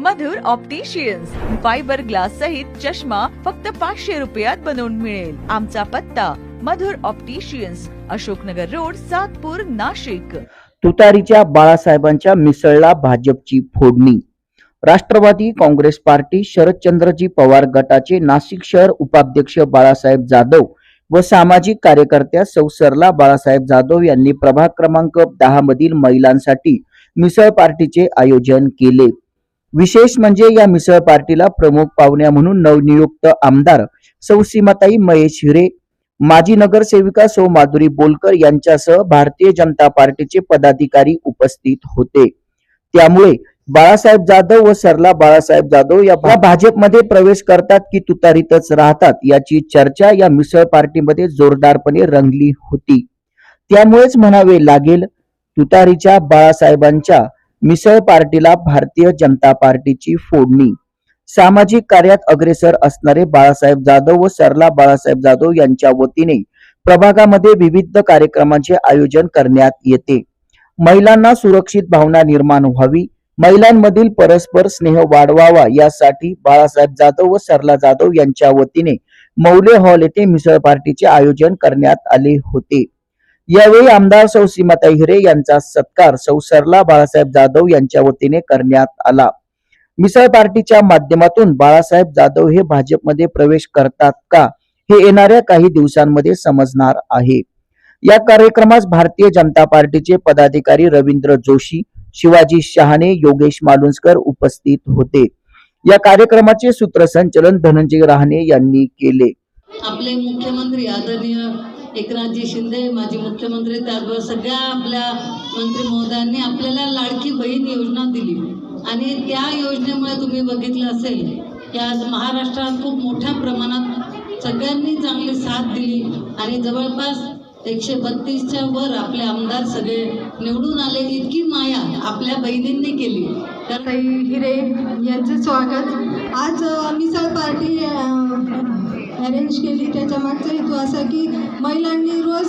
मधुर opticians fibre glass सहित चष्मा फक्त पाचशे रुपयात बनवून मिळेल. आमचा पत्ता मधुर ऑप्टिशियन्स अशोकनगर रोड सातपूर नाशिक. तुतारीच्या बाळासाहेबांच्या मिसळला भाजपची फोडणी. राष्ट्रवादी काँग्रेस पार्टी शरदचंद्रजी पवार गटाचे नाशिक शहर उपाध्यक्ष बाळासाहेब जाधव व सामाजिक कार्यकर्त्या सौ सरला बाळासाहेब जाधव यांनी प्रभाग क्रमांक दहा मधील महिलांसाठी मिसळ पार्टीचे आयोजन केले. विशेष म्हणजे या मिसळ पार्टीला प्रमुख पाहुण्या म्हणून नवनियुक्त आमदार सौ सीमाताई महेश हिरे माजी नगरसेविका सौ माधुरी बोलकर यांच्यासह भारतीय जनता पार्टीचे पदाधिकारी उपस्थित होते. त्यामुळे बाळासाहेब जाधव व सरला बाळासाहेब जाधव या भाजपमध्ये प्रवेश करतात की तुतारीतच राहतात याची चर्चा या मिसळ पार्टीमध्ये जोरदारपणे रंगली होती. त्यामुळेच म्हणावे लागेल तुतारीच्या बाळासाहेबांच्या मिसळ पार्टीला भारतीय जनता पार्टीची फोडणी. सामाजिक कार्यात अग्रेसर असणारे बाळासाहेब जाधव व सरला बाळासाहेब जाधव यांच्या वतीने प्रभागामध्ये विविध कार्यक्रमांचे आयोजन करण्यात येते. महिलांना सुरक्षित भावना निर्माण व्हावी. महिलांमधील परस्पर स्नेह वाढवावा यासाठी बाळासाहेब जाधव व सरला जाधव यांच्या वतीने मौले हॉल येथे मिसळ पार्टीचे आयोजन करण्यात आले होते. यावेळी आमदार सौ सीमाताई हिरे यांचा सत्कार सौ सरला बाळासाहेब जाधव यांच्या वतीने करण्यात आला. मिसळ पार्टीच्या माध्यमातून बाळासाहेब जाधव हे भाजपमध्ये प्रवेश करतात का? हे येणाऱ्या काही दिवसांमध्ये समजणार आहे. या कार्यक्रमास भारतीय जनता पार्टीचे पदाधिकारी रवींद्र जोशी शिवाजी शहाणे योगेश मालुंसकर उपस्थित होते. या कार्यक्रमाचे सूत्रसंचलन धनंजय रहाणे यांनी केले. आपले मुख्यमंत्री आदरणीय एकनाथजी शिंदे माजी मुख्यमंत्री त्याचबरोबर सगळ्या आपल्या मंत्री महोदयांनी आपल्याला लाडकी बहीण योजना दिली. आणि त्या योजनेमुळे तुम्ही बघितलं असेल की आज महाराष्ट्रात खूप मोठ्या प्रमाणात सगळ्यांनी चांगली साथ दिली. आणि जवळपास एकशे बत्तीसच्या वर आपले आमदार सगळे निवडून आले इतकी माया आपल्या बहिणींनी केली. तर हिरे यांचे स्वागत. आज अ, मिसळ पार्टी अरेंज केली. त्याच्या मागचा हेतू असा की महिलांनी रोज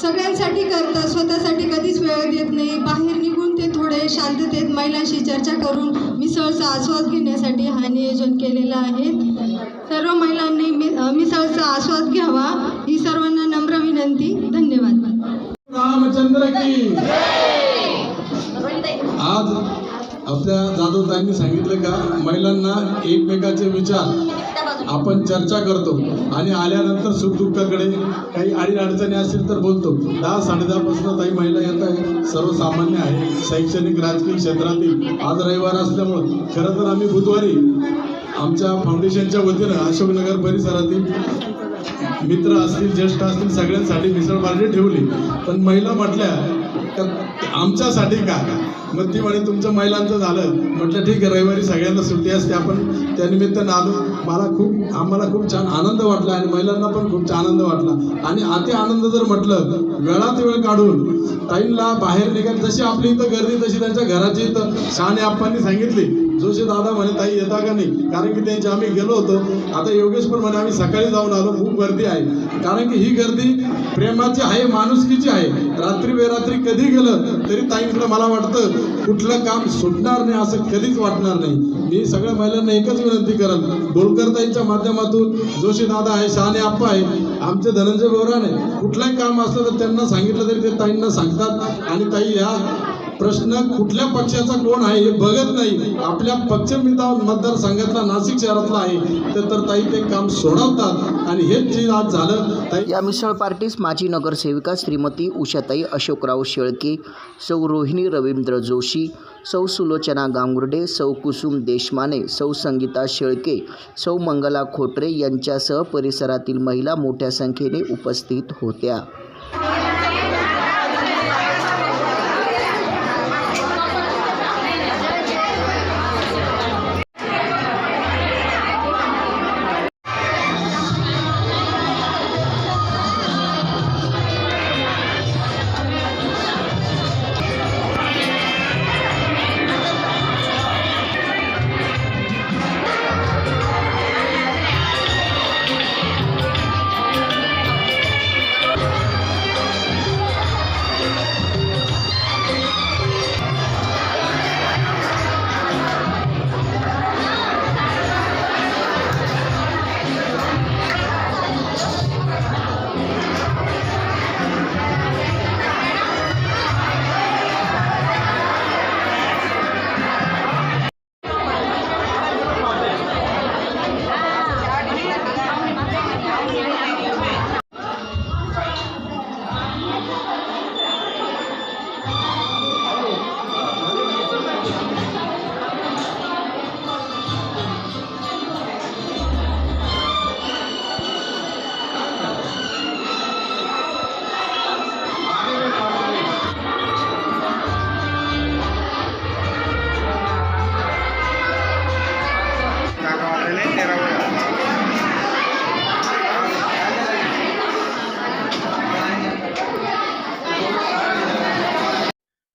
सगळ्यांसाठी करतात. स्वतःसाठी कधीच वेळ देत नाही. बाहेर निघून ते थोडे शांततेत महिलांशी चर्चा करून मिसळचा आस्वाद घेण्यासाठी हा नियोजन केलेलं आहे. सर्व महिलांनी मि मिसळचा आस्वाद घ्यावा. ही सर्वांना नम्र विनंती. धन्यवाद. रामचंद्र की. आज आपल्या जाधवतांनी सांगितलं का महिलांना एकमेकाचे विचार आपण चर्चा करतो आणि आल्यानंतर सुखदुःखाकडे काही अडीअडचणी असतील तर बोलतो. दहा साडेदहापासून काही महिला येत आहे सर्वसामान्य आहे. शैक्षणिक राजकीय क्षेत्रातील आज रविवार असल्यामुळं खरं तर आम्ही बुधवारी आमच्या फाउंडेशनच्या वतीनं अशोकनगर परिसरातील मित्र असतील ज्येष्ठ असतील सगळ्यांसाठी मिसळ पार्टी ठेवली. पण महिला म्हटल्या तर आमच्यासाठी का? मग ती म्हणे तुमचं महिलांचं झालं. म्हटलं ठीक आहे रविवारी सगळ्यांना सुट्टी असते आपण त्यानिमित्तानं आलो. मला खूप आम्हाला खूप छान आनंद वाटला आणि महिलांना पण खूप छान आनंद वाटला. आणि अति आनंद जर म्हटलं वेळात वेळ काढून ताईंना बाहेर निघाल जशी आपली इथं गर्दी तशी त्यांच्या घराची इथं शहाणे आप्पांनी सांगितली. जोशी दादा म्हणे ताई येता का नाही? कारण की त्यांच्या आम्ही गेलो होतो. आता योगेश पण म्हणे आम्ही सकाळी जाऊन आलो खूप गर्दी आहे. कारण की ही गर्दी प्रेमाची आहे माणुसकीची आहे. रात्री बेरात्री कधी गेलं तरी ताईंकडे मला वाटतं कुठलं काम सुटणार नाही असं कधीच वाटणार नाही. मी सगळ्या महिलांना एकच विनंती करल गोलकरताईंच्या माध्यमातून जोशी दादा आहे शहाणे आप्पा आहे आमचे धनंजय बोराने कुठलंही काम असलं तर त्यांना सांगितलं तरी ते ताईंना सांगतात आणि ताई ह्या प्रश्न कुठल्या पक्षाचा कोण आहे हे बघत नाही. आपल्या पक्षमिता मतदारसंघातला नाशिक शहरातला आहे. तर तर ताई ते काम सोडवतात. आणि हेच जे आज झालं ताई या मिसळ पार्टीस माजी नगरसेविका श्रीमती उषाताई अशोकराव शेळके सौ रोहिणी रवींद्र जोशी सौ सुलोचना गांगुर्डे सौ कुसुम देशमाने सौ संगीता शेळके सौ मंगला खोटरे यांच्यासह परिसरातील महिला मोठ्या संख्येने उपस्थित होत्या.